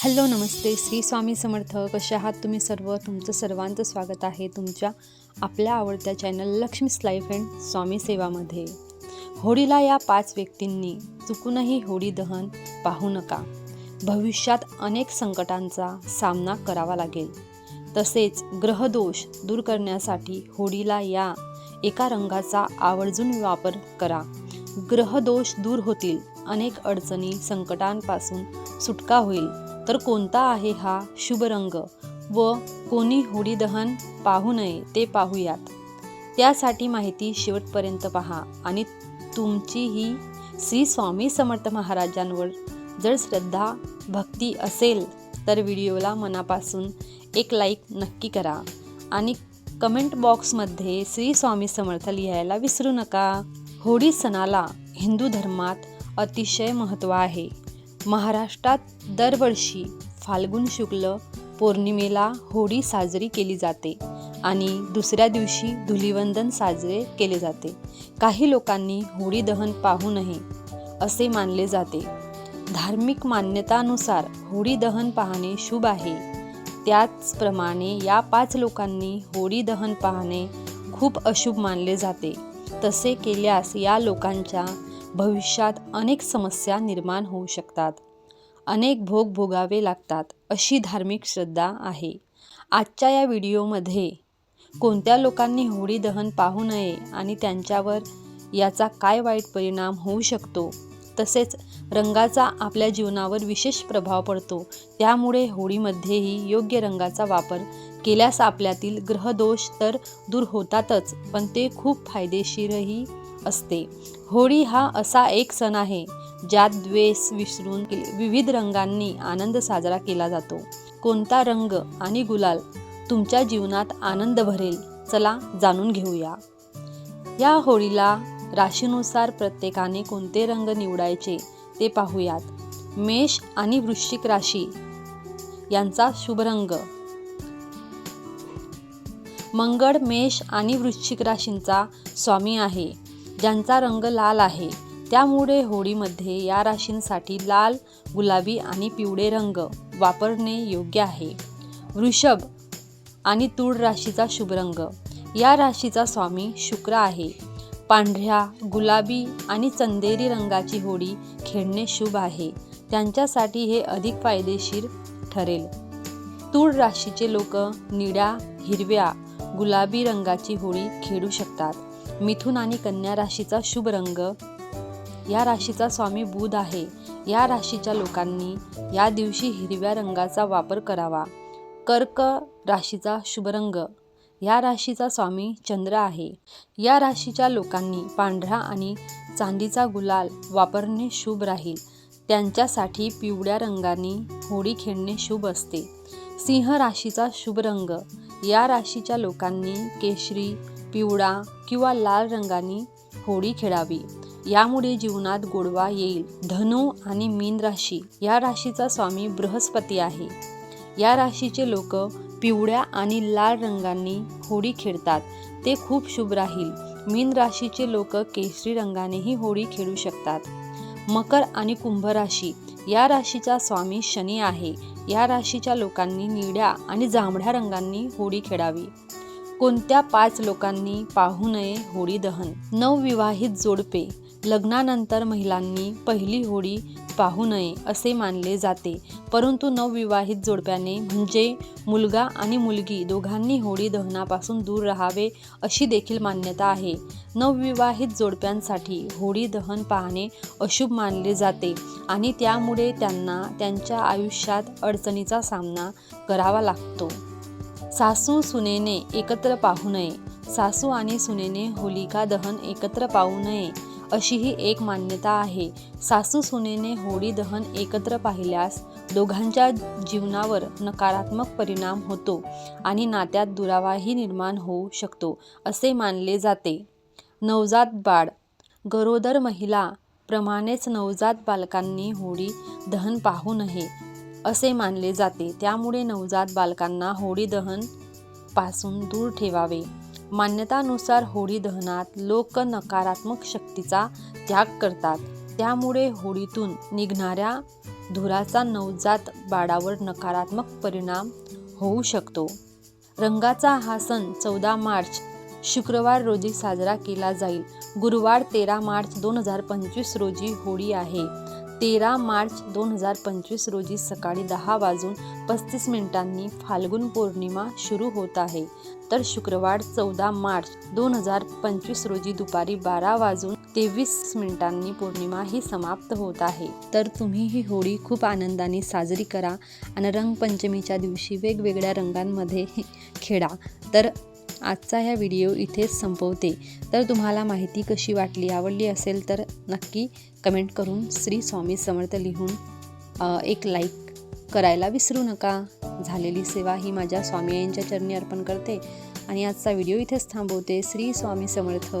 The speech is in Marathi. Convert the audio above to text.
हॅलो नमस्ते. श्री स्वामी समर्थ. कसे आहात तुम्ही सर्व? तुमचं सर्वांचं स्वागत आहे तुमच्या आपल्या आवडत्या channel Laxmi's life and Swami सेवामध्ये. होळीला या पाच व्यक्तींनी चुकूनही होळी दहन पाहू नका. भविष्यात अनेक संकटांचा सामना करावा लागेल. तसेच ग्रहदोष दूर करण्यासाठी होळीला या एका रंगाचा आवर्जून वापर करा. ग्रहदोष दूर होतील. अनेक अडचणी संकटांपासून सुटका होईल. तर कोणता आहे हा शुभ रंग व कोणी होळी दहन पाहू नये ते पाहूयात. त्यासाठी माहिती शेवटपर्यंत पहा आणि तुमची ही श्री स्वामी समर्थ महाराजांवर जर श्रद्धा भक्ती असेल तर व्हिडिओला मनापासून एक लाईक नक्की करा आणि कमेंट बॉक्समध्ये श्री स्वामी समर्थ लिहायला विसरू नका. होळी सणाला हिंदू धर्मात अतिशय महत्त्व आहे. महाराष्ट्रात दरवर्षी फाल्गुन शुक्ल पौर्णिमेला होळी साजरी केली जाते आणि दुसऱ्या दिवशी धुलिवंदन साजरे केले जाते. काही लोकांनी होळी दहन पाहू नये असे मानले जाते. धार्मिक मान्यतानुसार होळी दहन पाहणे शुभ आहे. त्याचप्रमाणे या पाच लोकांनी होळी दहन पाहणे खूप अशुभ मानले जाते. तसे केल्यास या लोकांच्या भविष्यात अनेक समस्या निर्माण होऊ शकतात. अनेक भोग भोगावे लागतात अशी धार्मिक श्रद्धा आहे. आजच्या या व्हिडिओमध्ये कोणत्या लोकांनी होळी दहन पाहू नये आणि त्यांच्यावर याचा काय वाईट परिणाम होऊ शकतो तसेच रंगाचा आपल्या जीवनावर विशेष प्रभाव पडतो त्यामुळे होळीमध्येही योग्य रंगाचा वापर केल्यास आपल्यातील ग्रहदोष तर दूर होतातच पण ते खूप फायदेशीरही असते. होळी हा असा एक सण आहे ज्यात द्वेष विसरून विविध रंगांनी आनंद साजरा केला जातो. कोणता रंग आणि गुलाल तुमच्या जीवनात आनंद भरेल चला जाणून घेऊया. या होळीला राशीनुसार प्रत्येकाने कोणते रंग निवडायचे ते पाहूयात. मेष आणि वृश्चिक राशी यांचा शुभ रंग. मंगळ मेष आणि वृश्चिक राशींचा स्वामी आहे. ज्यांचा रंग लाल आहे. त्यामुळे होळीमध्ये या राशींसाठी लाल गुलाबी आणि पिवळे रंग वापरणे योग्य आहे. वृषभ आणि तूळ राशीचा शुभ रंग. या राशीचा स्वामी शुक्र आहे. पांढऱ्या गुलाबी आणि चंदेरी रंगाची होळी खेळणे शुभ आहे. त्यांच्यासाठी हे अधिक फायदेशीर ठरेल. तूळ राशीचे लोक निळ्या हिरव्या गुलाबी रंगाची होळी खेळू शकतात. मिथुन आणि कन्या राशीचा शुभ रंग. या राशीचा स्वामी बुध आहे. या राशीच्या लोकांनी या दिवशी हिरव्या रंगाचा वापर करावा. कर्क राशीचा शुभ रंग. या राशीचा स्वामी चंद्र आहे. या राशीच्या लोकांनी पांढरा आणि चांदीचा गुलाल वापरणे शुभ राहील. त्यांच्यासाठी पिवळ्या रंगाने होळी खेळणे शुभ असते. सिंह राशीचा शुभ रंग. या राशीच्या लोकांनी केशरी पिवळा किंवा लाल रंगाने होळी खेळावी. यामुळे जीवनात गोडवा येईल. धनु आणि मीन राशी या राशीचा स्वामी बृहस्पती आहे. या राशीचे लोक पिवळ्या आणि लाल रंगांनी होळी खेळतात. ते खूप शुभ राहील. मीन राशीचे लोक केशरी रंगानेही होळी खेळू शकतात. मकर आणि कुंभ राशी या राशीचा स्वामी शनी आहे. या राशीच्या लोकांनी निळ्या आणि जांभळ्या रंगांनी होळी खेळावी. कोणत्या पाच लोकांनी पाहू नये होळी दहन? नवविवाहित जोडपे. लग्नानंतर महिलांनी पहिली होळी पाहू नये असे मानले जाते. परंतु नवविवाहित जोडप्याने म्हणजे मुलगा आणि मुलगी दोघांनी होळी दहनापासून दूर राहावे अशी देखील मान्यता आहे. नवविवाहित जोडप्यांसाठी होळी दहन पाहणे अशुभ मानले जाते आणि त्यामुळे त्यांना त्यांच्या आयुष्यात अडचणीचा सामना करावा लागतो. सासू सुनेने एकत्र पाहू नये. सासू आणि सुनेने होलिका दहन एकत्र पाहू नये अशी ही एक मान्यता आहे. सासू सुनेने होळी दहन एकत्र पाहिल्यास दोघांच्या जीवनावर नकारात्मक परिणाम होतो आणि नात्यात दुरावाही निर्माण होऊ शकतो असे मानले जाते. नवजात बाळ. गरोदर महिला. प्रमाणेच नवजात बालकांनी होळी दहन पाहू नये. असे मानले जाते. त्यामुळे नवजात बालकांना होळी दहनपासून दूर ठेवावे. मान्यतानुसार होळी दहनात लोक नकारात्मक शक्तीचा त्याग करतात. त्यामुळे होळीतून निघणाऱ्या धुराचा नवजात बाळावर नकारात्मक परिणाम होऊ शकतो. रंगाचा हा सण चौदा मार्च शुक्रवार रोजी साजरा केला जाईल. गुरुवार तेरा मार्च दोन हजार पंचवीस रोजी होळी आहे. तेरा मार्च दोन हजार पंचवीस रोजी सकाळी दहा वाजून पस्तीस मिनिटांनी फाल्गुन पौर्णिमा सुरू होत आहे. तर शुक्रवार चौदा मार्च दोन हजार पंचवीस रोजी दुपारी बारा वाजून तेवीस मिनिटांनी पौर्णिमा ही समाप्त होत आहे. तर तुम्ही ही होळी खूप आनंदाने साजरी करा आणि रंगपंचमीच्या दिवशी वेगवेगळ्या रंगांमध्ये खेळा. तर आजचा ह्या व्हिडिओ इथेच संपवते. तर तुम्हाला माहिती कशी वाटली आवडली असेल तर नक्की कमेंट करून श्री स्वामी समर्थ लिहून एक लाईक करायला विसरू नका. झालेली सेवा ही माझ्या स्वामी यांच्या चरणी अर्पण करते. आणि आजचा व्हिडिओ इथेच थांबवते. श्री स्वामी समर्थ.